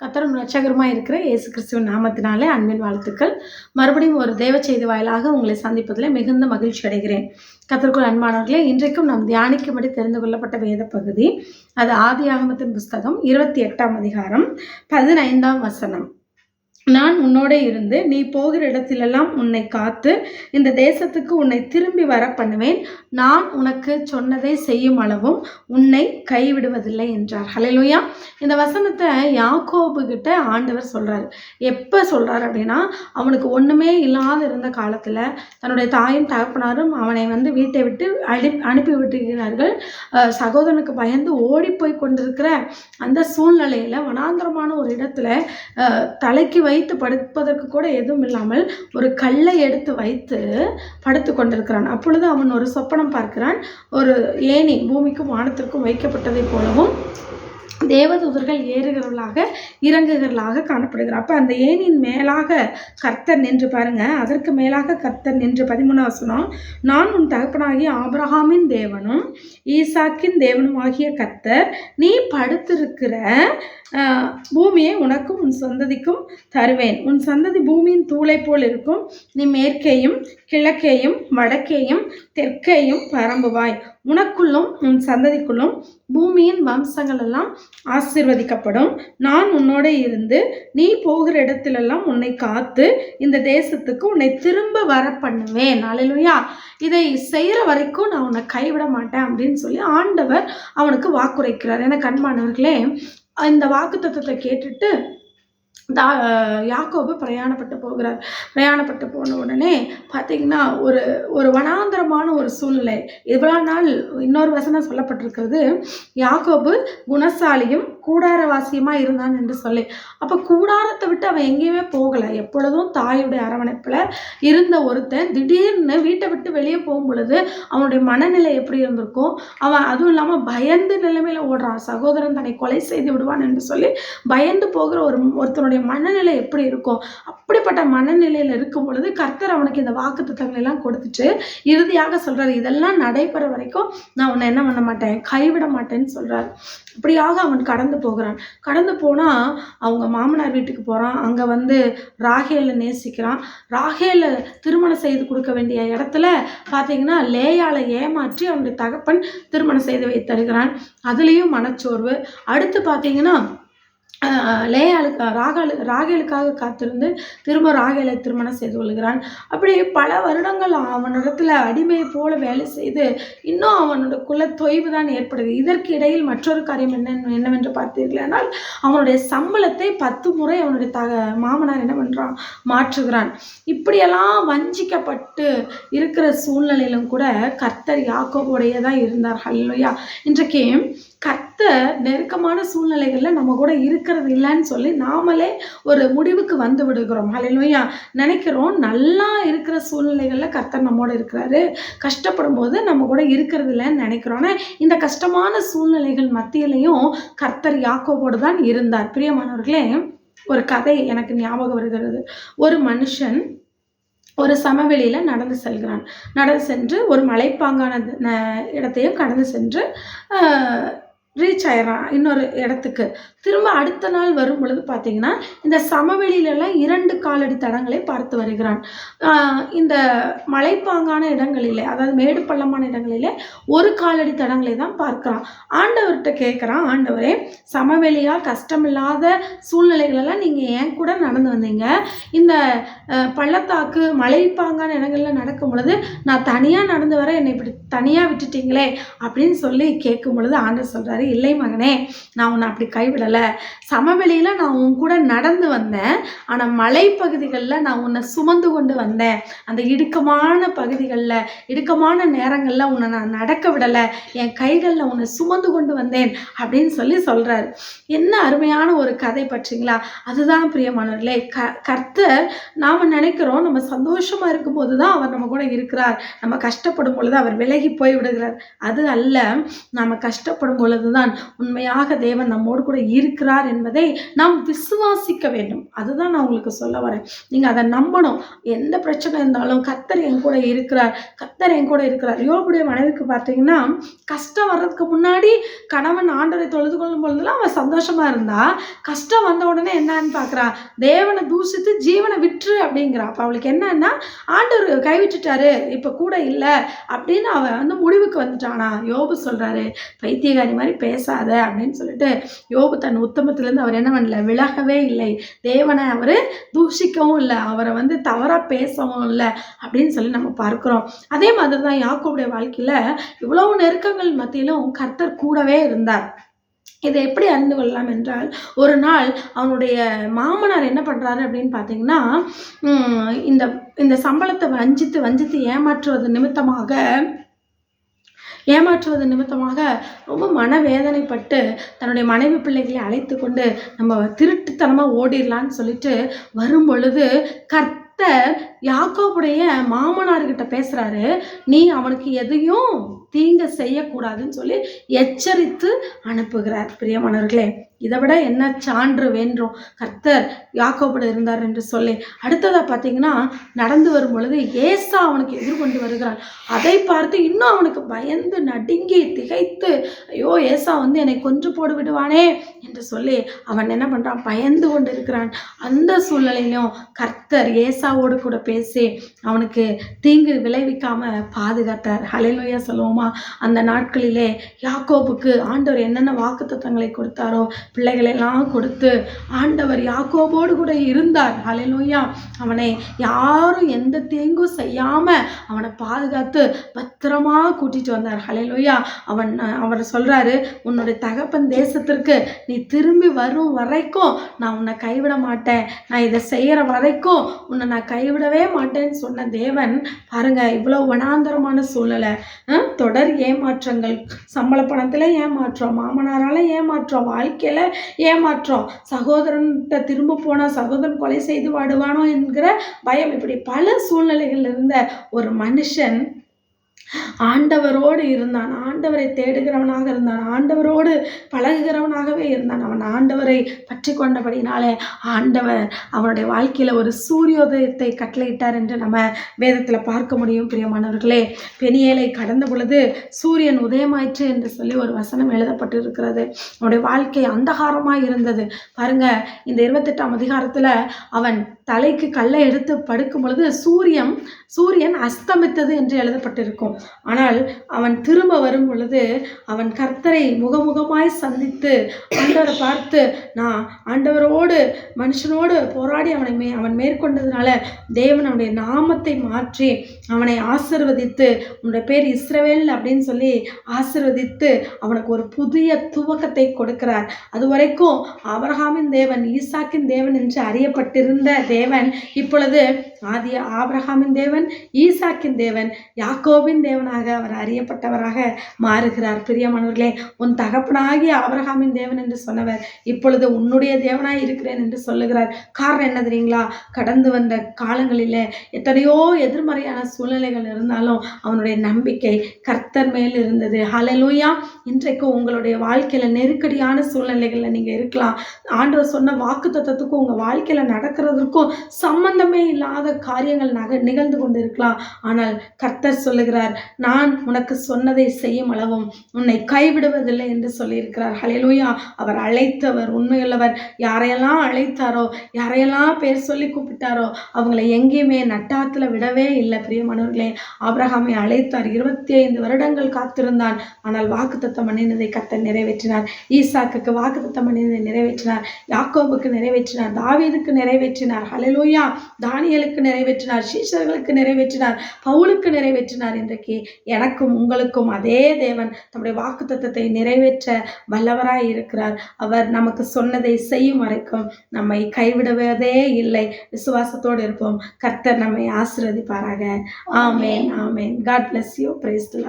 கத்தரும் ரட்சகருமாக இருக்கிற இயேசு கிறிஸ்துவின் நாமத்தினாலே அன்பின் வாழ்த்துக்கள். மறுபடியும் ஒரு தேவ செய்தி வாயிலாக உங்களை சந்திப்பதில் மிகுந்த மகிழ்ச்சி அடைகிறேன். கத்தருக்குள் அன்பானவர்களே இன்றைக்கும் நாம் தியானிக்கும்படி தெரிந்து கொள்ளப்பட்ட வேத பகுதி அது ஆதி ஆகமத்தின் புஸ்தகம் இருபத்தி எட்டாம் அதிகாரம் பதினைந்தாம் வசனம். நான் உன்னோட இருந்து நீ போகிற இடத்திலெல்லாம் உன்னை காத்து இந்த தேசத்துக்கு உன்னை திரும்பி வர பண்ணுவேன். நான் உனக்கு சொன்னதை செய்யும் அளவும் உன்னை கைவிடுவதில்லை என்றார். ஹலெலுயா இந்த வசனத்தை யாக்கோபு கிட்ட ஆண்டவர் சொல்கிறார் எப்போ சொல்கிறார் அப்படின்னா அவனுக்கு ஒன்றுமே இல்லாத இருந்த காலத்தில் தன்னுடைய தாயும் தகப்பனாரும் அவனை வந்து வீட்டை விட்டு அடி அனுப்பி விட்டுகிறார்கள் சகோதரனுக்கு பயந்து ஓடி போய் கொண்டிருக்கிற அந்த சூழ்நிலையில் வனாந்தரமான ஒரு இடத்துல தலைக்கு வை வைத்து படுப்பதற்கு கூட எதுவும் இல்லாமல் ஒரு கல்லை எடுத்து வைத்து படுத்து கொண்டிருக்கிறான். அப்பொழுது அவன் ஒரு சொப்பனம் பார்க்கிறான். ஒரு ஏணி பூமிக்கும் வானத்திற்கும் வைக்கப்பட்டதைப் போலவும் தேவதூதர்கள் ஏறுகிறவர்களாக இறங்குகிறவர்களாக காணப்படுகிறார். அப்போ அந்த ஏனின் மேலாக கர்த்தர் நின்று பாருங்க. அதற்கு மேலாக கர்த்தர் நின்று பதிமூணாம் வசனம் நான் உன் தகப்பனாகிய ஆபிரஹாமின் தேவனும் ஈசாக்கின் தேவனும் ஆகிய கர்த்தர் நீ படுத்திருக்கிற பூமியை உனக்கும் உன் சந்ததிக்கும் தருவேன். உன் சந்ததி பூமியின் தூளை போல் இருக்கும். நீ மேற்கேயும் கிழக்கேயும் வடக்கேயும் தெற்கேயும் பரம்புவாய். உனக்குள்ளும் உன் சந்ததிக்குள்ளும் பூமியின் வம்சங்கள் எல்லாம் ஆசிர்வதிக்கப்படும். நான் உன்னோட இருந்து நீ போகிற இடத்திலெல்லாம் உன்னை காத்து இந்த தேசத்துக்கு உன்னை திரும்ப வர பண்ணுவேன் அலையிலுயா இதை செய்கிற வரைக்கும் நான் உன்னை கைவிட மாட்டேன் அப்படின்னு சொல்லி ஆண்டவர் அவனுக்கு வாக்குரைக்கிறார். என கண்மானவர்களே இந்த வாக்கு தத்துவத்தை கேட்டுட்டு தா யாக்கோபு பிரயாணப்பட்டு போகிறார். பிரயாணப்பட்டு போன உடனே பார்த்தீங்கன்னா ஒரு ஒரு வனாந்தரமான ஒரு சூழ்நிலை. இவ்வளோ நாள் இன்னொரு வசனம் சொல்லப்பட்டிருக்கிறது. யாக்கோபு குணசாலியும் கூடாரவாசியமாக இருந்தான் என்று சொல்லி. அப்போ கூடாரத்தை விட்டு அவன் எங்கேயுமே போகலை. எப்பொழுதும் தாயுடைய அரவணைப்பில் இருந்த ஒருத்தன் திடீர்னு வீட்டை விட்டு வெளியே போகும் பொழுது அவனுடைய மனநிலை எப்படி இருந்திருக்கும்? அவன் அதுவும் இல்லாமல் பயந்து நிலைமையில் ஓடுறான். சகோதரன் தன்னை கொலை செய்து விடுவான் என்று சொல்லி பயந்து போகிற ஒரு ஒருத்தனுடைய மனநிலை எப்படி இருக்கும்? அப்படிப்பட்ட மனநிலையில் இருக்கும் பொழுது கர்த்தர் அவனுக்கு இந்த வாக்கு எல்லாம் கொடுத்துட்டு இறுதியாக சொல்றாரு இதெல்லாம் நடைபெற வரைக்கும் நான் உன்னை என்ன பண்ண மாட்டேன்? கைவிட மாட்டேன்னு சொல்றாரு. இப்படியாக அவன் கடந்து போகிறான். கடந்து போனா அவங்க மாமனார் வீட்டுக்கு போறான். அங்க வந்து ராகேலை நேசிக்கிறான். ராகேலை திருமணம் செய்து கொடுக்க வேண்டிய இடத்துல பார்த்தீங்கன்னா லேயாளை ஏமாற்றி அவனுடைய தகப்பன் திருமணம் செய்து வைத்தருகிறான். அதுலேயும் மனச்சோர்வு. அடுத்து பார்த்தீங்கன்னா லேயாளுக்கு ராகாலு ராகேலுக்காக காத்திருந்து திரும்ப ராகேலை திருமணம் செய்து கொள்கிறான். அப்படி பல வருடங்கள் அவனிடத்தில் அடிமையை போல வேலை செய்து இன்னும் அவனோட குல தொய்வு தான் ஏற்படுது. இதற்கு இடையில் மற்றொரு காரியம் என்ன என்னவென்று பார்த்தீர்களானால் அவனுடைய சம்பளத்தை பத்து முறை அவனுடைய தக மாமனார் என்ன பண்ணுறான் மாற்றுகிறான். இப்படியெல்லாம் வஞ்சிக்கப்பட்டு இருக்கிற சூழ்நிலையிலும் கூட கர்த்தர் யாக்கோவுடைய தான் இருந்தார். ஹல்லையா இன்றைக்கு கர்த்தர் நெருக்கமான சூழ்நிலைகளில் நம்ம கூட இருக்கிறது இல்லைன்னு சொல்லி நாமளே ஒரு முடிவுக்கு வந்து விடுகிறோம். ஹalleluya நினைக்கிறோம் நல்லா இருக்கிற சூழ்நிலைகளில் கர்த்தர் நம்மோட இருக்கிறாரு. கஷ்டப்படும் போது நம்ம கூட இருக்கிறது இல்லைன்னு நினைக்கிறோம். இந்த கஷ்டமான சூழ்நிலைகள் மத்தியிலையும் கர்த்தர் யாக்கோவோடு தான் இருந்தார். பிரியமானவர்களே ஒரு கதை எனக்கு ஞாபகம் வருகிறது. ஒரு மனுஷன் ஒரு சமவெளியில் நடந்து செல்கிறான். நடந்து சென்று ஒரு மலைப்பாங்கான இடத்தையும் கடந்து சென்று ரீச் ஆயிடறான் இன்னொரு இடத்துக்கு. திரும்ப அடுத்த நாள் வரும் பொழுது பார்த்தீங்கன்னா இந்த சமவெளியிலலாம் இரண்டு காலடி தடங்களை பார்த்து வருகிறான். இந்த மலைப்பாங்கான இடங்களிலே அதாவது மேடு பள்ளமான இடங்களிலே ஒரு காலடி தடங்களை தான் பார்க்குறான். ஆண்டவர்கிட்ட கேட்குறான் ஆண்டவரே சமவெளியாக கஷ்டமில்லாத சூழ்நிலைகளெல்லாம் நீங்கள் ஏன் கூட நடந்து வந்தீங்க? இந்த பள்ளத்தாக்கு மலைப்பாங்கான இடங்களில் நடக்கும் பொழுது நான் தனியாக நடந்து வர என்னை இப்படி தனியாக விட்டுட்டீங்களே? அப்படின்னு சொல்லி கேட்கும் பொழுது ஆண்டவர் சொல்கிறாரு இல்லை மகனே நான் உன்னை அப்படி கைவிடலை. சமவெளியில் நான் உன் கூட நடந்து வந்தேன். ஆனால் மலைப்பகுதிகளில் நான் உன்னை சுமந்து கொண்டு வந்தேன். அந்த இடுக்கமான பகுதிகளில் இடுக்கமான நேரங்களில் உன்னை நான் நடக்க விடலை. என் கைகளில் உன்னை சுமந்து கொண்டு வந்தேன் அப்படின்னு சொல்லி சொல்கிறாரு என்ன அருமையான ஒரு கதை பற்றிங்களா? அதுதான் பிரியமானவர்களே க கர்த்தர் நாம் நினைக்கிறோம் நம்ம சந்தோஷமாக இருக்கும்போது தான் அவர் நம்ம கூட இருக்கிறார். நம்ம கஷ்டப்படும் பொழுது அவர் விலகி போய் விடுகிறார். அது அல்ல நாம் கஷ்டப்படும் பொழுது அப்பொழுதுதான் உண்மையாக தேவன் நம்மோடு கூட இருக்கிறார் என்பதை நாம் விசுவாசிக்க வேண்டும். அதுதான் நான் உங்களுக்கு சொல்ல வரேன். நீங்கள் அதை நம்பணும். எந்த பிரச்சனை இருந்தாலும் கத்தர் என் கூட இருக்கிறார். கத்தர் என் கூட இருக்கிறார். யோபுடைய மனைவிக்கு பார்த்தீங்கன்னா கஷ்டம் வர்றதுக்கு முன்னாடி கணவன் ஆண்டரை தொழுது கொள்ளும் பொழுதுலாம் அவன் சந்தோஷமாக இருந்தா கஷ்டம் வந்த உடனே என்னன்னு பார்க்குறா தேவனை தூசித்து ஜீவனை விட்டுரு அப்படிங்கிறா. அப்போ அவளுக்கு என்னன்னா ஆண்டவர் கைவிட்டுட்டாரு இப்போ கூட இல்லை அப்படின்னு அவன் வந்து முடிவுக்கு வந்துட்டானா. யோபு சொல்கிறாரு பைத்தியகாரி மாதிரி பேசாத அப்படின்னு சொல்லிட்டு யோபு தன் உத்தமத்திலேருந்து அவர் என்ன பண்ணல விலகவே இல்லை. தேவனை அவர் தூஷிக்கவும் இல்லை அவரை வந்து தவறாக பேசவும் இல்லை அப்படின்னு சொல்லி நம்ம பார்க்குறோம். அதே மாதிரி தான் யாக்கோவுடைய வாழ்க்கையில் இவ்வளவு நெருக்கங்கள் மத்தியிலும் கர்த்தர் கூடவே இருந்தார். இதை எப்படி அறிந்து கொள்ளலாம் என்றால் ஒரு நாள் அவனுடைய மாமனார் என்ன பண்ணுறாரு அப்படின்னு பார்த்தீங்கன்னா இந்த இந்த சம்பளத்தை வஞ்சித்து வஞ்சித்து ஏமாற்றுவது நிமித்தமாக ஏமாற்றுவது நிமித்தமாக ரொம்ப மனவேதனைப்பட்டு தன்னுடைய மனைவி பிள்ளைகளை அழைத்து கொண்டு நம்ம திருட்டுத்தனமாக ஓடிடலான்னு சொல்லிட்டு வரும் பொழுது கர்த்தர் யாக்கோபுடைய மாமனார்கிட்ட பேசுகிறாரு நீ அவனுக்கு எதையும் தீங்க செய்யக்கூடாதுன்னு சொல்லி எச்சரித்து அனுப்புகிறார். பிரியமானவர்களே இதை விட என்ன சான்று வேண்டும் கர்த்தர் யாக்கோபுட இருந்தார் என்று சொல்லி. அடுத்ததாக பார்த்தீங்கன்னா நடந்து வரும் பொழுது ஏசா அவனுக்கு எதிர்கொண்டு வருகிறான் அதை பார்த்து இன்னும் அவனுக்கு பயந்து நடுங்கி திகைத்து ஐயோ ஏசா வந்து என்னை கொன்று போடு விடுவானே என்று சொல்லி அவன் என்ன பண்ணுறான் பயந்து கொண்டு இருக்கிறான் அந்த சூழ்நிலையிலும் கர்த்தர் ஏசாவோடு கூட பேசி அவனுக்கு தீங்கு விளைவிக்காம பாதுகாத்தார். ஹலையிலோயா சொல்லுவோமா? அந்த நாட்களிலே யாக்கோபுக்கு ஆண்டவர் என்னென்ன வாக்குத்தத்தங்களை கொடுத்தாரோ பிள்ளைகளெல்லாம் கொடுத்து ஆண்டவர் யாக்கோபோடு கூட இருந்தார். ஹலையிலோயா அவனை யாரும் எந்த தீங்கும் செய்யாம அவனை பாதுகாத்து பத்திரமா கூட்டிட்டு வந்தார். ஹலையிலோயா அவன் அவர் சொல்றாரு உன்னுடைய தகப்பன் தேசத்திற்கு நீ திரும்பி வரும் வரைக்கும் நான் உன்னை கைவிட மாட்டேன். நான் இதை செய்கிற வரைக்கும் உன்னை நான் கைவிடவே மாட்டேன்னு சொன்ன தேவன் பாருங்கள் இவ்வளோ வனாந்தரமான சூழ்நிலை தொடர் ஏமாற்றங்கள் சம்பள பணத்தில் ஏமாற்றம் மாமனாரால் ஏமாற்றம் வாழ்க்கையில் ஏமாற்றம் சகோதரன்கிட்ட திரும்ப போனால் சகோதரன் கொலை செய்து வாடுவானோ என்கிற பயம். இப்படி பல சூழ்நிலைகள் இருந்த ஒரு மனுஷன் ஆண்டவரோடு இருந்தான். ஆண்டவரை தேடுகிறவனாக இருந்தான். ஆண்டவரோடு பழகுகிறவனாகவே இருந்தான். அவன் ஆண்டவரை பற்றி கொண்டபடினாலே ஆண்டவர் அவனுடைய வாழ்க்கையில் ஒரு சூரியோதயத்தை கட்டளையிட்டார் என்று நம்ம வேதத்தில் பார்க்க முடியும். பிரியமானவர்களே பெனியேலை கடந்த பொழுது சூரியன் உதயமாயிற்று என்று சொல்லி ஒரு வசனம் எழுதப்பட்டு இருக்கிறது அவனுடைய வாழ்க்கை அந்தகாரமாக இருந்தது. பாருங்க இந்த இருபத்தெட்டாம் அதிகாரத்தில் அவன் தலைக்கு கல்லை எடுத்து படுக்கும் பொழுது சூரியன் சூரியன் அஸ்தமித்தது என்று எழுதப்பட்டிருக்கும். ஆனால் அவன் திரும்ப வரும் பொழுது அவன் கர்த்தரை முகமுகமாய் சந்தித்து ஆண்டவரை பார்த்து நான் ஆண்டவரோடு மனுஷனோடு போராடி அவனை மே அவன் மேற்கொண்டதுனால தேவன் அவனுடைய நாமத்தை மாற்றி அவனை ஆசிர்வதித்து உன்னுடைய பேர் இஸ்ரவேல் அப்படின்னு சொல்லி ஆசிர்வதித்து அவனுக்கு ஒரு புதிய துவக்கத்தை கொடுக்கிறார். அது வரைக்கும் ஆபரகாமின் தேவன் ஈசாக்கின் தேவன் என்று அறியப்பட்டிருந்த தேவன் இப்பொழுது ஆதி ஆபிரகாமின் தேவன் ஈசாக்கின் தேவன் யாக்கோபின் தேவனாக அவர் அறியப்பட்டவராக மாறுகிறார். பிரியமானவர்களே உன் தகப்பனாகிய ஆபரகாமின் தேவன் என்று சொன்னவர் இப்பொழுது உன்னுடைய தேவனாய் இருக்கிறேன் என்று சொல்லுகிறார். காரணம் என்ன தெரியுங்களா? கடந்து வந்த காலங்களில் எத்தனையோ எதிர்மறையான சூழ்நிலைகள் இருந்தாலும் அவனுடைய நம்பிக்கை கர்த்தர் மேல் இருந்தது. ஹலலூயா இன்றைக்கு உங்களுடைய வாழ்க்கையில் நெருக்கடியான சூழ்நிலைகளில் நீங்கள் இருக்கலாம். ஆண்டவர் சொன்ன வாக்கு தத்துவத்துக்கும் உங்கள் வாழ்க்கையில் நடக்கிறதுக்கும் சம்பந்தமே இல்லாத காரியங்கள் நக நிகழ்ந்து கொண்டு இருக்கலாம் ஆனால் கர்த்தர் சொல்லுகிறார் நான் உனக்கு சொன்னதை செய்யும் அளவும் உன்னை கைவிடுவதில்லை என்று சொல்லியிருக்கிறார். ஹalleluya அவர் அழைத்தவர் உண்மையுள்ளவர். யாரையெல்லாம் அழைத்தாரோ யாரையெல்லாம் பேர் சொல்லி கூப்பிட்டாரோ அவங்கள எங்கேயுமே நட்டாத்துல விடவே இல்லை. பிரியமானவர்களே ஆபிரகாமை அழைத்தார். இருபத்தி ஐந்து வருடங்கள் காத்திருந்தான். ஆனால் வாக்குத்தத்தம் பண்ணினதை கத்த நிறைவேற்றினார். ஈசாக்குக்கு வாக்குத்தத்தம் பண்ணினதை நிறைவேற்றினார். யாக்கோபுக்கு நிறைவேற்றினார். தாவீதுக்கு நிறைவேற்றினார். ஹலெலூயா தானியலுக்கு நிறைவேற்றினார். சீஷர்களுக்கு நிறைவேற்றினார். பவுலுக்கு நிறைவேற்றினார் இன்றைக்கு எனக்கும் உங்களுக்கும் அதே தேவன் தம்முடைய வாக்குத்தத்தத்தை நிறைவேற்ற வல்லவராய் இருக்கிறார். அவர் நமக்கு சொன்னதை செய்யும் வரைக்கும் நம்மை கைவிடுவதே இல்லை. விசுவாசத்தோடு இருப்போம். கர்த்தர் நம்மை ஆசிர்வதிப்பாராக. ஆமேன் ஆமேன். God bless you praise the